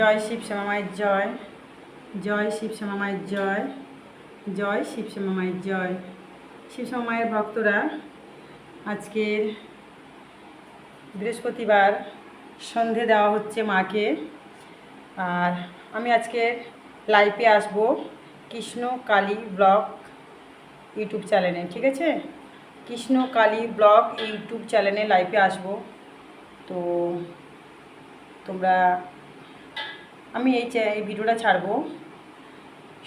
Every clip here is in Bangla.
জয় শিব শ্যামামায়ের জয়। জয় শিব শ্যামামায়ের জয়। জয় শিব শ্যামামায়ের জয়। শিব শ্যামামায়ের ভক্তরা, আজকের বৃহস্পতিবার সন্ধে দেওয়া হচ্ছে মাকে। আর আমি আজকে লাইভে আসব কৃষ্ণ কালী ব্লগ ইউটিউব চ্যানেলে, ঠিক আছে? কৃষ্ণ কালী ব্লগ ইউটিউব চ্যানেলে লাইভে আসব। তো তোমরা আমি এই এই ভিডিওটা ছাড়বো।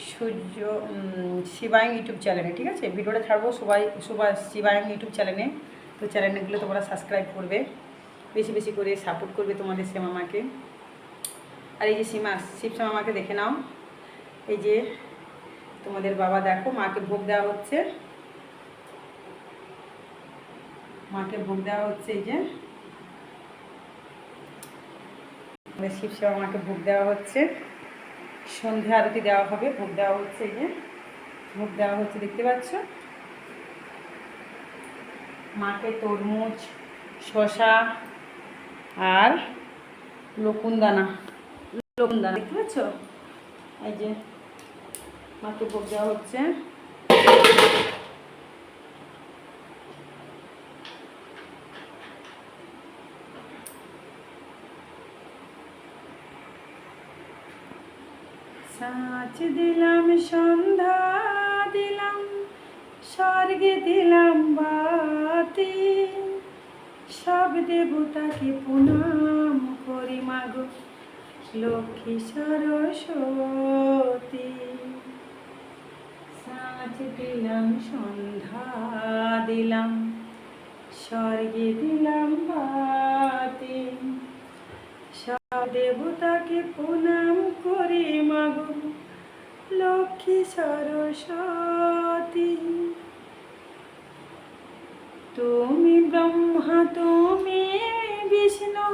সূর্য শিবায়ং ইউটিউব চ্যানেলে, ঠিক আছে? ভিডিওটা ছাড়বো সবাই সবাই শিবায়ং ইউটিউব চ্যানেলে। তো চ্যানেলগুলো তোমরা সাবস্ক্রাইব করবে, বেশি বেশি করে সাপোর্ট করবে তোমাদের শ্যামামাকে আর এই যে সীমা, শিব শ্যামামাকে দেখে নাও। এই যে তোমাদের বাবা দেখো, মাকে ভোগ দেওয়া হচ্ছে। মাকে ভোগ দেওয়া হচ্ছে এই যে। আমাদের শিব সেবা মাকে ভোগ দেওয়া হচ্ছে। সন্ধ্যা আরতি দেওয়া হবে, ভোগ দেওয়া হচ্ছে এই যে। ভোগ দেওয়া হচ্ছে, দেখতে পাচ্ছ? মাকে তরমুজ শশা আর লকুনদানা। লকুনদানা, দেখতে পাচ্ছ? এই যে মাকে ভোগ দেওয়া হচ্ছে। সাঁচ দিলাম, সন্ধ্যা দিলাম, স্বর্গে দিলাম বাতি। সব দেবতাকে প্রণাম করি মাগো লক্ষ্মী সরস্বতী। সাঁচ দিলাম, সন্ধ্যা দিলাম, স্বর্গে দিলাম বাতি। সব দেবতাকে প্রণাম করে লক্ষ্মী সরস্বতী। তুমি ব্রহ্মা তুমি বিষ্ণু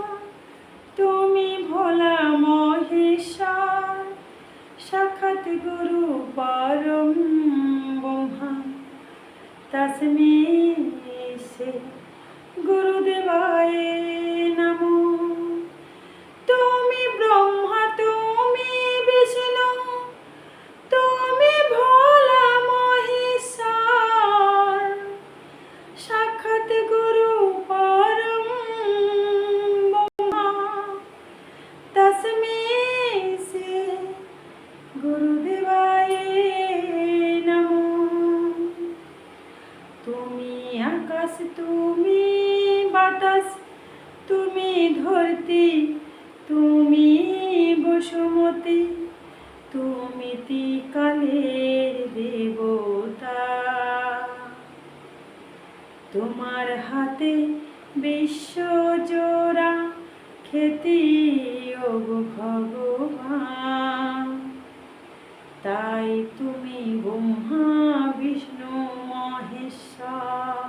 তুমি ভোলা মহেশ্বর সাক্ষাৎ গুরু পরম ব্রহ্মা। তস্মৈ গুরুদেবায় তুমি কালের দেবতা। তোমার হাতে বিশ্ব জোড়া খ্যাতি ও ভগবান। তাই তুমি ব্রহ্মা, বিষ্ণু, মহেশ্বর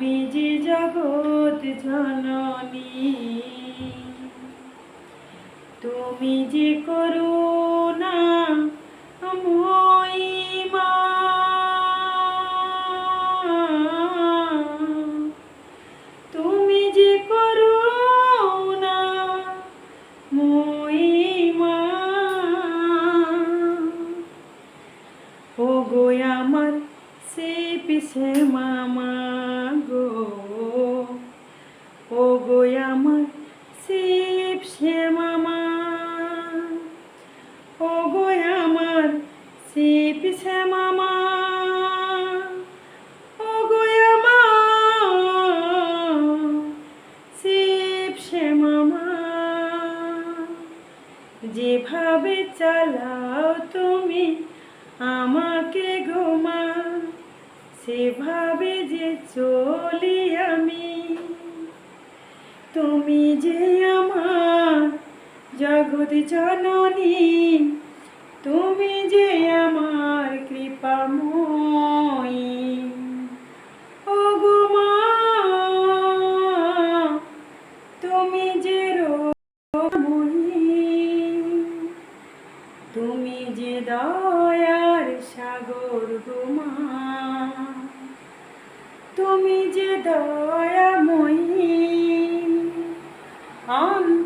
তুমি যে জননী তুমি যে করুণা জগৎ জননী, তুমি যে আমার কৃপাময়ী। ও তুমি যে তুমি যে দয়ার সাগর গোমা, তুমি যে দয়াময়ী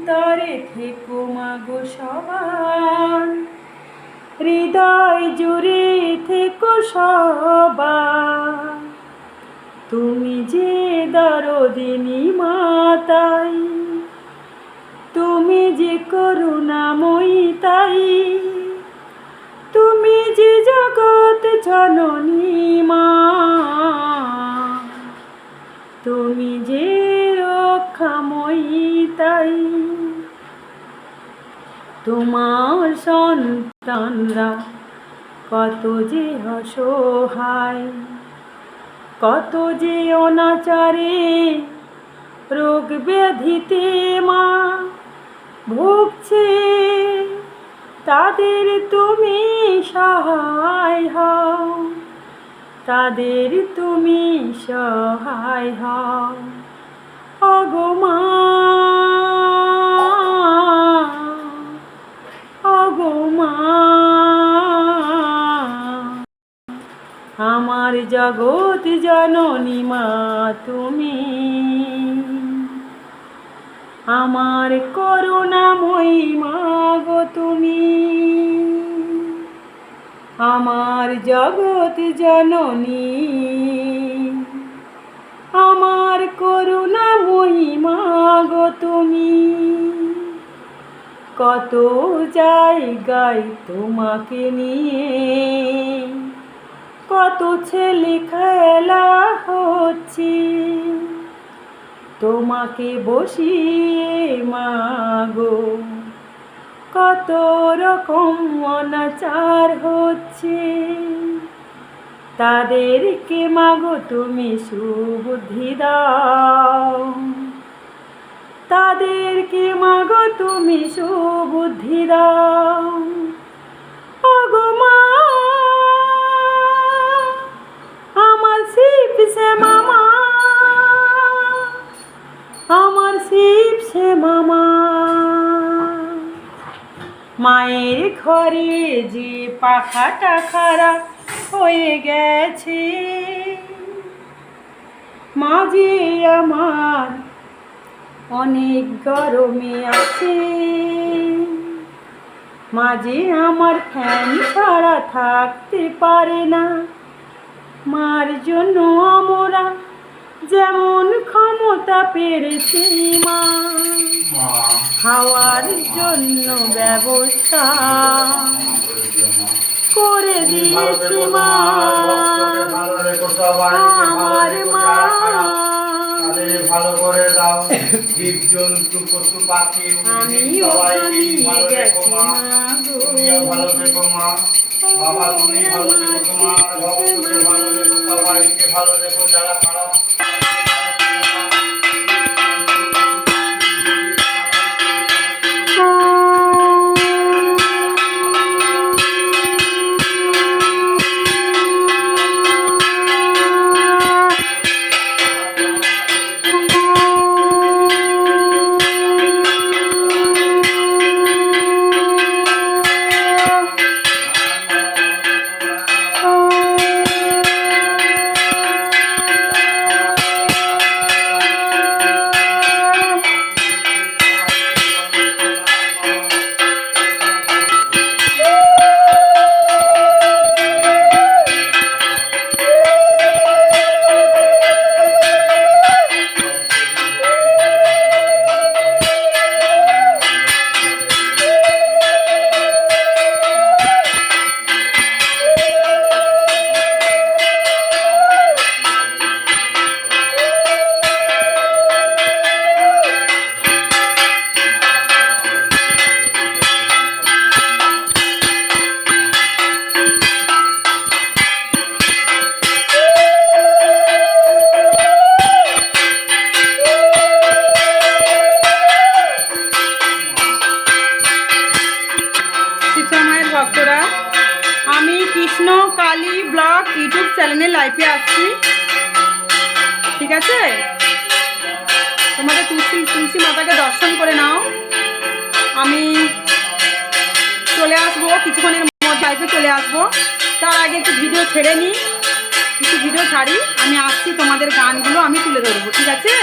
অন্তরে থেকো মাগো সবার হৃদয় জুড়ে থেকো সবার তুমি যে দরদিনী মাতাই তুমি যে করুণাময়ী তাই, তুমি যে জগৎ জননী মা, তুমি যে রক্ষাময়ী তাই তোমার সন্তানরা কত যে অসহায়, কত যে অনাচারে, রোগ ব্যাধিতে মা ভুগছে, তাদের তুমি সহায় হও, তাদের তুমি সহায় হও। অগমা অগমা আমার জগৎ জননী মা তুমি। আমার করুণাময়ী মা গো তুমি। আমার জগৎ জননী। আমার করুণাময়ী কত জায়গায় তোমাকে নিয়ে। কত ছেলে খেলা হচ্ছে। তোমাকে বসিয়ে মাগো। কত রকম অনাচার হচ্ছে। তাদেরকে মাগো তুমি সুবুদ্ধি দাও। তাদেরকে মাগো তুমি সুবুদ্ধি দাও। মা, আমার শিব সে মামা, আমার শিব সে মামা। মায়ের ঘরে যে পাখাটা খারাপ হয়ে গেছে, মাঝে আমার অনেক গরমে আছে। মাঝে আমার ফ্যান ছাড়া থাকতে পারে না। মার জন্য আমরা যেমন ক্ষমতা পেরেছি মা খাওয়ার জন্য ব্যবস্থা করে দিয়েছি মা। আমার মা। ভালো করে দাও। জীব জন্তু পশু পাখি সবাইকে ভালো রেখো মা। মা তুমিও ভালো থেকো মা। বাবা তুমি ভালো থেকো তোমার ভক্তকে ভালো রেখো সবাইকে ভালো রেখো যারা খারাপ আমি কৃষ্ণ কালী ব্লগ ইউটিউব চ্যানেলে লাইভে আসছি। ঠিক আছে? তোমাদের তুলসী তুলসী মাতাকে দর্শন করে নাও। আমি চলে আসব, কিছুক্ষণের মধ্যে চলে আসব। তার আগে একটু ভিডিও ছেড়ে নিই কিছু ভিডিও ছাড়ি। আমি আসছি তোমাদের গানগুলো, আমি তুলে ধরবো। ঠিক আছে?